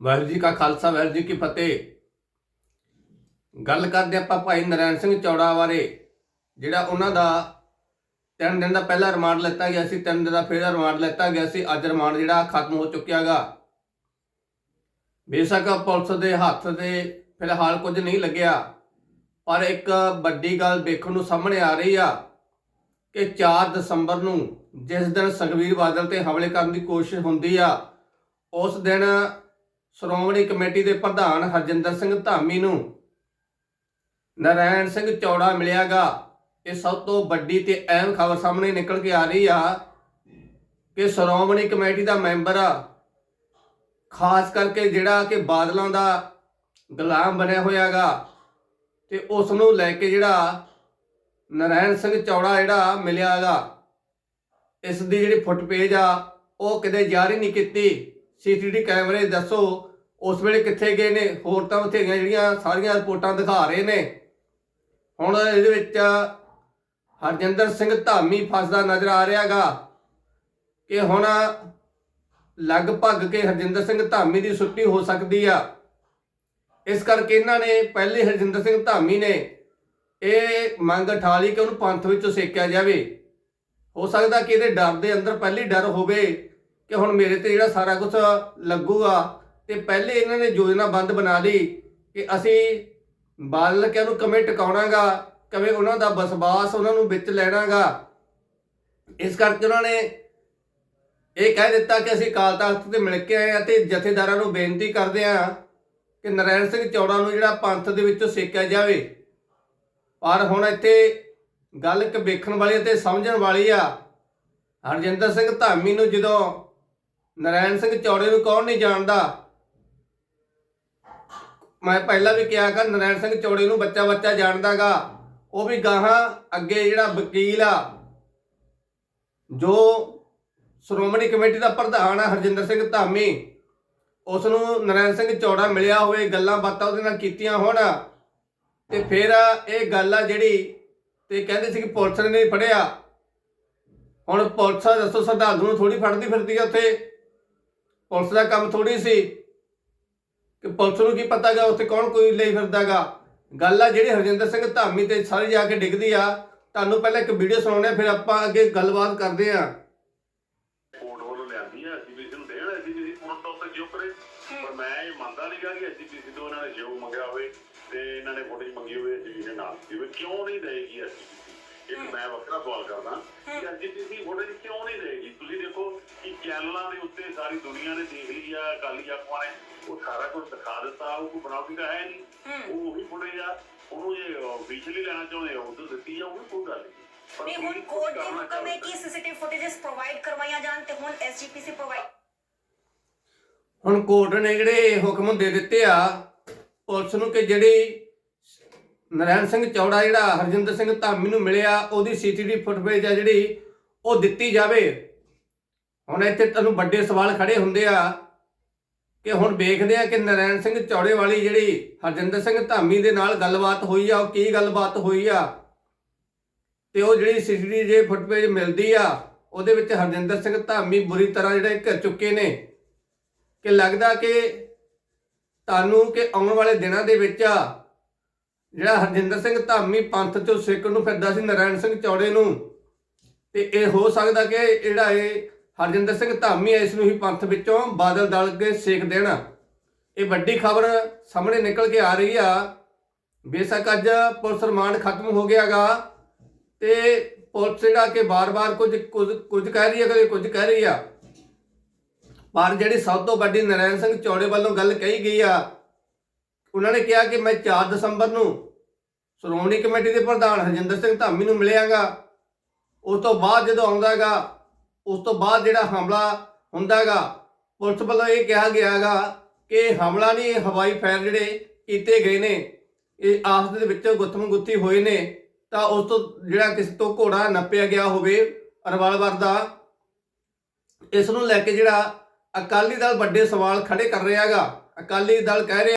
ਵਾਹਿਗੁਰੂ ਜੀ ਕਾ ਖਾਲਸਾ, ਵਾਹਿਗੁਰੂ ਜੀ ਕੀ ਫਤਿਹ। ਗੱਲ ਕਰਦੇ ਆਪਾਂ ਭਾਈ ਨਰੈਣ ਸਿੰਘ ਚੌੜਾ ਬਾਰੇ, ਜਿਹੜਾ ਉਹਨਾਂ ਦਾ ਤਿੰਨ ਦਿਨ ਦਾ ਪਹਿਲਾ ਰਿਮਾਂਡ ਲਿੱਤਾ ਗਿਆ ਸੀ, ਤਿੰਨ ਦਿਨ ਦਾ ਫਿਰ ਰਿਮਾਂਡ ਲਿੱਤਾ ਗਿਆ ਸੀ। ਅੱਜ ਰਿਮਾਂਡ ਜਿਹੜਾ ਖਤਮ ਹੋ ਚੁੱਕਿਆਗਾ ਬੇਸ਼ੱਕ ਪੁਲਿਸ ਦੇ ਹੱਥ ਦੇ ਫਿਲਹਾਲ ਕੁਝ ਨਹੀਂ ਲੱਗਿਆ, ਪਰ ਇੱਕ ਵੱਡੀ ਗੱਲ ਵੇਖਣ ਨੂੰ ਸਾਹਮਣੇ ਆ ਰਹੀ ਆ ਕਿ 4 ਦਸੰਬਰ ਨੂੰ ਜਿਸ ਦਿਨ ਸੁਖਬੀਰ ਬਾਦਲ ਤੇ ਹਮਲੇ ਕਰਨ ਦੀ ਕੋਸ਼ਿਸ਼ ਹੁੰਦੀ ਆ, ਉਸ ਦਿਨ ਸ਼੍ਰੋਮਣੀ ਕਮੇਟੀ ਦੇ ਪ੍ਰਧਾਨ ਹਰਜਿੰਦਰ ਸਿੰਘ ਧਾਮੀ ਨੂੰ ਨਰਾਇਣ ਸਿੰਘ ਚੌੜਾ ਮਿਲਿਆਗਾ। ਇਹ ਸਭ ਤੋਂ ਵੱਡੀ ਤੇ ਅਹਿਮ ਖਬਰ ਸਾਹਮਣੇ ਨਿਕਲ ਕੇ ਆ ਰਹੀ ਆ ਕਿ ਸ਼੍ਰੋਮਣੀ ਕਮੇਟੀ ਦਾ ਮੈਂਬਰ ਆ, ਖਾਸ ਕਰਕੇ ਜਿਹੜਾ ਕਿ ਬਾਦਲਾਂ ਦਾ ਗੁਲਾਮ ਬਣਿਆ ਹੋਇਆਗਾ ਤੇ ਉਸ ਨੂੰ ਲੈ ਕੇ ਜਿਹੜਾ ਨਰਾਇਣ ਸਿੰਘ ਚੌੜਾ ਜਿਹੜਾ ਮਿਲਿਆਗਾ, ਇਸ ਦੀ ਜਿਹੜੀ ਫੁੱਟਪੇਜ ਆ, ਉਹ ਕਿਤੇ ਜਾਰੀ ਨਹੀਂ ਕੀਤੀ। ਸੀਸੀਟੀ ਕੈਮਰੇ ਦੱਸੋ ਉਸ ਵੇਲੇ ਕਿੱਥੇ ਗਏ ਨੇ? ਹੋਰ ਤਾਂ ਬਥੇਰੀਆਂ ਜਿਹੜੀਆਂ ਸਾਰੀਆਂ ਰਿਪੋਰਟਾਂ ਦਿਖਾ ਰਹੇ ਨੇ। ਹੁਣ ਇਹਦੇ ਵਿੱਚ ਹਰਜਿੰਦਰ ਸਿੰਘ ਧਾਮੀ ਫਸਦਾ ਨਜ਼ਰ ਆ ਰਿਹਾਗਾ ਕਿ ਹੁਣ ਲਗਭਗ ਕਿ ਹਰਜਿੰਦਰ ਸਿੰਘ ਧਾਮੀ ਦੀ ਛੁੱਟੀ ਹੋ ਸਕਦੀ ਆ। ਇਸ ਕਰਕੇ ਇਹਨਾਂ ਨੇ ਪਹਿਲੇ ਹਰਜਿੰਦਰ ਸਿੰਘ ਧਾਮੀ ਨੇ ਇਹ ਮੰਗ ਉਠਾ ਲਈ ਕਿ ਉਹਨੂੰ ਪੰਥ ਵਿੱਚੋਂ ਸੇਕਿਆ ਜਾਵੇ। ਹੋ ਸਕਦਾ ਕਿ ਇਹਦੇ ਡਰ ਦੇ ਅੰਦਰ ਪਹਿਲੀ ਡਰ ਹੋਵੇ ਕਿ ਹੁਣ ਮੇਰੇ ਤੇ ਜਿਹੜਾ ਸਾਰਾ ਕੁਝ ਲੱਗੂਗਾ ਤੇ ਪਹਿਲੇ ਇਹਨਾਂ ਨੇ ਯੋਜਨਾ ਬੰਦ ਬਣਾ ਲਈ ਕਿ ਅਸੀਂ ਬਾਲਕਿਆਂ ਨੂੰ ਕਿਵੇਂ ਟਿਕਾਉਣਾਗਾ, ਕਿਵੇਂ ਉਹਨਾਂ ਦਾ ਬਸਵਾਸ ਉਹਨਾਂ ਨੂੰ ਵਿੱਚ ਲੈਣਾਗਾ। ਇਸ ਕਰਕੇ ਉਹਨਾਂ ਨੇ ਇਹ ਕਹਿ ਦਿੱਤਾ ਕਿ ਅਸੀਂ ਅਕਾਲ ਤਖਤ ਤੇ ਮਿਲ ਕੇ ਆਏ ਆ ਤੇ ਜਥੇਦਾਰਾਂ ਨੂੰ ਬੇਨਤੀ ਕਰਦੇ ਆ ਕਿ ਨਰਾਇਣ ਸਿੰਘ ਚੌੜਾ ਨੂੰ ਜਿਹੜਾ ਪੰਥ ਦੇ ਵਿੱਚੋਂ ਸੇਕਿਆ ਜਾਵੇ। ਪਰ ਹੁਣ ਇੱਥੇ ਗੱਲ ਇੱਕ ਵੇਖਣ ਵਾਲੀ ਤੇ ਸਮਝਣ ਵਾਲੀ ਆ। ਹਰਜਿੰਦਰ ਸਿੰਘ ਧਾਮੀ ਨੂੰ ਜਦੋਂ ਨਰਾਇਣ ਸਿੰਘ ਚੌੜੇ ਨੂੰ ਕੌਣ ਨਹੀਂ ਜਾਣਦਾ ਮੈਂ ਪਹਿਲਾਂ ਵੀ ਕਿਹਾ ਕਿ ਨਰਾਇਣ ਸਿੰਘ ਚੌੜੇ ਨੂੰ ਬੱਚਾ ਬੱਚਾ ਜਾਣਦਾਗਾ। ਉਹ ਵੀ ਗਾਹਾਂ ਅੱਗੇ ਜਿਹੜਾ ਵਕੀਲ ਆ, ਜੋ ਸ਼੍ਰੋਮਣੀ ਕਮੇਟੀ ਦਾ ਪ੍ਰਧਾਨ ਆ, ਹਰਜਿੰਦਰ ਸਿੰਘ ਧਾਮੀ ਉਸ ਨੂੰ ਨਰਾਇਣ ਸਿੰਘ ਚੌੜਾ ਮਿਲਿਆ ਹੋਵੇ, ਗੱਲਾਂ ਬਾਤਾਂ ਉਹਦੇ ਨਾਲ ਕੀਤੀਆਂ ਹੋਣ। ਤੇ ਫਿਰ ਇਹ ਗੱਲ ਆ ਜਿਹੜੀ, ਤੇ ਕਹਿੰਦੇ ਸੀ ਕਿ ਪੁਲਿਸ ਨੇ ਨਹੀਂ ਫੜਿਆ। ਹੁਣ ਪੁਲਿਸ, ਦੱਸੋ ਸਰਦਾਰ ਨੂੰ ਥੋੜੀ ਫੜਦੀ ਫਿਰਦੀ ਆ ਉੱਥੇ? ਪੁਲਿਸ ਦਾ ਕੰਮ ਥੋੜੀ ਸੀ। ਕਿ ਪੁਲਿਸ ਨੂੰ ਕੀ ਪਤਾ ਗਾ ਉੱਥੇ ਕੌਣ ਕੋਈ ਲਈ ਫਿਰਦਾਗਾ? ਗੱਲ ਆ ਜਿਹੜੀ ਹਰਜਿੰਦਰ ਸਿੰਘ ਧਾਮੀ ਤੇ ਸਾਰੀ ਜਾ ਕੇ ਡਿੱਗਦੀ ਆ ਤੁਹਾਨੂੰ ਪਹਿਲਾਂ ਇੱਕ ਵੀਡੀਓ ਸੁਣਾਉਣੇ ਆ, ਫਿਰ ਆਪਾਂ ਅੱਗੇ ਗੱਲਬਾਤ ਕਰਦੇ ਆ। ਕੋਰਟ ਵੱਲੋਂ ਲਿਆਂਦੀ ਹੈ ਐਸਜੀਪੀਸੀ ਨੂੰ ਦੇਣ ਐਸਜੀਪੀਸੀ ਪੁਲਿਸ ਤੋਂ ਉੱਤੇ ਜਿਉ ਕਰੇ ਪਰ ਮੈਂ ਇਹ ਮੰਨਦਾ ਨਹੀਂ ਗਾ ਕਿ ਐਸਜੀਪੀਸੀ ਤੋਂ ਇਹਨਾਂ ਨੇ ਜਿਉ ਮੰਗਿਆ ਹੋਵੇ ਤੇ ਇਹਨਾਂ ਨੇ ਫੋਟੋ ਮੰਗੀ ਹੋਵੇ ਐਸਜੀਪੀਸੀ ਨਾਲ। ਜਿਵੇਂ ਕਿਉਂ ਨਹੀਂ ਦੇਗੀ ਐਸਜੀਪੀਸੀ ਇੱਕ ਮੈਂ ਵੱਖਰਾ ਸਵਾਲ ਕਰਦਾ। ਕਿ ਐਸਜੀਪੀਸੀ ਫੋਟੋ ਕਿਉਂ ਨਹੀਂ ਦੇਗੀ ਤੁਸੀਂ ਦੇਖੋ ਕਿ ਚੈਨਲਾਂ ਦੇ ਉੱਤੇ ਸਾਰੀ ਦੁਨੀਆ ਨੇ ਦੇਖ ਲਈ ਆ ਅਕਾਲੀ ਆਗੂਆਂ ਨੇ। ਉਹ ਸਾਰਾ ਕੁਝ ਦਿਖਾ ਦਿੱਤਾ ਉਹ ਕੋਈ ਬਣਾਉਟੀ ਤਾਂ ਹੈ ਨਹੀਂ। ਉਹ ਉਹੀ ਫੁਟੇਜ ਆ ਉਹਨੂੰ ਜੇ ਵਿਚਲੀ ਲੈਣਾ ਚਾਹੁੰਦੇ ਹੋ ਉਧਰ ਦਿੱਤੀ ਜਾਊਗੀ ਕੋਈ ਗੱਲ ਨਹੀਂ। ਨਹੀਂ ਹੁਣ ਤੁਸੀਂ ਕੋਰਟ ਦੇ ਹੁਕਮ ਹੈ ਕਿ ਸੀਸੀਟੀਵੀ ਫੁਟੇजेस ਪ੍ਰੋਵਾਈਡ ਕਰਵਾਈਆਂ ਜਾਣ ਤੇ ਹੁਣ ਐਸਜੀਪੀਸੀ ਪ੍ਰੋਵਾਈਡ ਹੁਣ ਕੋਰਟ ਨੇ ਜਿਹੜੇ ਹੁਕਮ ਦੇ ਦਿੱਤੇ ਆ ਪੁਲਿਸ ਨੂੰ ਕਿ ਜਿਹੜੀ ਨਰਾਇਣ ਸਿੰਘ ਚੌੜਾ ਜਿਹੜਾ ਹਰਜਿੰਦਰ ਸਿੰਘ ਧਾਮੀ ਨੂੰ ਮਿਲਿਆ, ਉਹਦੀ ਸੀਸੀਟੀਵੀ ਫੁਟੇਜ ਆ ਜਿਹੜੀ, ਉਹ ਦਿੱਤੀ ਜਾਵੇ। ਹੁਣ ਇੱਥੇ ਤੁਹਾਨੂੰ ਵੱਡੇ ਸਵਾਲ ਖੜੇ ਹੁੰਦੇ ਆ ਕਿ ਹੁਣ ਵੇਖਦੇ ਆ ਕਿ ਨਰੈਣ ਸਿੰਘ ਚੌੜੇ ਵਾਲੀ ਜਿਹੜੀ ਹਰਜਿੰਦਰ ਸਿੰਘ ਧਾਮੀ ਦੇ ਨਾਲ ਗੱਲਬਾਤ ਹੋਈ ਆ, ਉਹ ਕੀ ਗੱਲਬਾਤ ਹੋਈ ਆ? ਤੇ ਉਹ ਜਿਹੜੀ ਸੀਸੀਟੀਵੀ ਜੇ ਫੁਟੇਜ ਮਿਲਦੀ ਆ, ਉਹਦੇ ਵਿੱਚ ਹਰਜਿੰਦਰ ਸਿੰਘ ਧਾਮੀ ਬੁਰੀ ਤਰ੍ਹਾਂ ਜਿਹੜੇ ਘਿਰ ਚੁੱਕੇ ਨੇ। ਕਿ ਲੱਗਦਾ ਕਿ ਤੁਹਾਨੂੰ ਕਿ ਆਉਣ ਵਾਲੇ ਦਿਨਾਂ ਦੇ ਵਿੱਚ ਜਿਹੜਾ ਹਰਜਿੰਦਰ ਸਿੰਘ ਧਾਮੀ ਪੰਥ ਚੋਂ ਸਿੱਖ ਨੂੰ ਫਿਰਦਾ ਸੀ ਨਰਾਇਣ ਸਿੰਘ ਚੌੜੇ ਨੂੰ। ਤੇ ਇਹ ਹੋ ਸਕਦਾ ਕਿ ਜਿਹੜਾ ਇਹ ਹਰਜਿੰਦਰ ਸਿੰਘ ਧਾਮੀ ਇਸ ਨੂੰ ਹੀ ਪੰਥ ਵਿੱਚੋਂ ਬਾਦਲ ਦਲ ਕੇ ਸੇਕ ਦੇਣਾ। ਇਹ ਵੱਡੀ ਖਬਰ ਸਾਹਮਣੇ ਨਿਕਲ ਕੇ ਆ ਰਹੀ ਆ। ਬੇਸ਼ੱਕ ਅੱਜ ਪੁਲਿਸ ਰਿਮਾਂਡ ਖਤਮ ਹੋ ਗਿਆਗਾ। ਤੇ ਪੁਲਿਸ ਜਿਹੜਾ ਕਿ ਬਾਰ-ਬਾਰ ਕੁਝ ਕੁਝ ਕੁਝ ਕਹਿ ਰਹੀ ਹੈ ਕਦੇ ਕੁਝ ਕਹਿ ਰਹੀ ਆ। ਪਰ ਜਿਹੜੀ ਸਭ ਤੋਂ ਵੱਡੀ ਨਰਾਇਣ ਸਿੰਘ ਚੌੜੇ ਵੱਲੋਂ ਗੱਲ ਕਹੀ ਗਈ ਆ ਉਹਨਾਂ ਨੇ ਕਿਹਾ ਕਿ ਮੈਂ 4 ਦਸੰਬਰ ਨੂੰ ਸ਼੍ਰੋਮਣੀ ਕਮੇਟੀ ਦੇ ਪ੍ਰਧਾਨ ਹਰਜਿੰਦਰ ਸਿੰਘ ਧਾਮੀ ਨੂੰ ਮਿਲਿਆਗਾ। ਉਸ ਤੋਂ ਬਾਅਦ ਜਦੋਂ ਆਉਂਦਾਗਾ, ਉਸ ਤੋਂ ਬਾਅਦ ਜਿਹੜਾ ਹਮਲਾ ਹੁੰਦਾਗਾ, ਪੁਲਿਸ ਵੱਲੋਂ ਇਹ ਕਿਹਾ ਗਿਆਗਾ ਕਿ ਹਮਲਾ ਨਹੀਂ ਹਵਾਈ ਫਾਇਰ ਜਿਹੜੇ ਕੀਤੇ ਗਏ ਨੇ, ਇਹ ਆਪਸ ਦੇ ਵਿੱਚ ਗੁੱਥਮ ਗੁੱਥੀ ਹੋਏ ਨੇ, ਤਾਂ ਉਸ ਤੋਂ ਜਿਹੜਾ ਕਿਸੇ ਤੋਂ ਘੋੜਾ ਨੱਪਿਆ ਗਿਆ ਹੋਵੇ ਰਵਾਲਵਰ ਦਾ, ਇਸ ਨੂੰ ਲੈ ਕੇ ਜਿਹੜਾ ਅਕਾਲੀ ਦਲ ਵੱਡੇ ਸਵਾਲ ਖੜੇ ਕਰ ਰਿਹਾ ਹੈਗਾ ਅਕਾਲੀ ਦਲ ਕਹਿ ਰਿਹਾ